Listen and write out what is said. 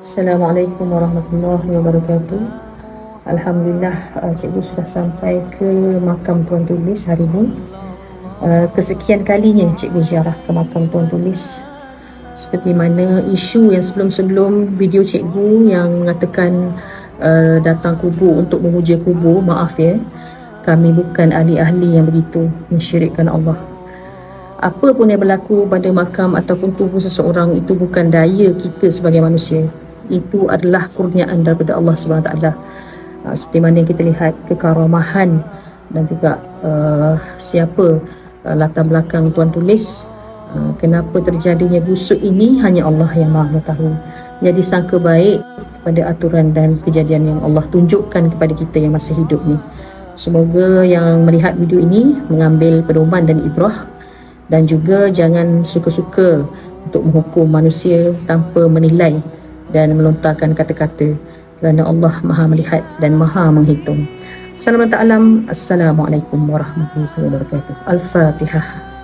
Assalamualaikum warahmatullahi wabarakatuh. Alhamdulillah uh, cikgu sudah sampai ke makam Tuan Tulis hari ini. Uh, kesekian kalinya cikgu ziarah ke makam Tuan Tulis. Seperti mana isu yang sebelum-sebelum video cikgu yang mengatakan uh, datang kubur untuk memuja kubur, maaf ya. Kami bukan ahli-ahli yang begitu mensyirikkan Allah apa pun yang berlaku pada makam ataupun kubur seseorang itu bukan daya kita sebagai manusia. Itu adalah kurniaan daripada Allah SWT uh, seperti mana yang kita lihat kekaramahan dan juga uh, siapa uh, latar belakang tuan tulis uh, kenapa terjadinya busuk ini hanya Allah yang maha tahu jadi sangka baik pada aturan dan kejadian yang Allah tunjukkan kepada kita yang masih hidup ni. Semoga yang melihat video ini mengambil pedoman dan ibrah dan juga jangan suka-suka untuk menghukum manusia tanpa menilai dan melontarkan kata-kata kerana Allah Maha melihat dan Maha menghitung. Assalamualaikum warahmatullahi wabarakatuh. Al-Fatihah.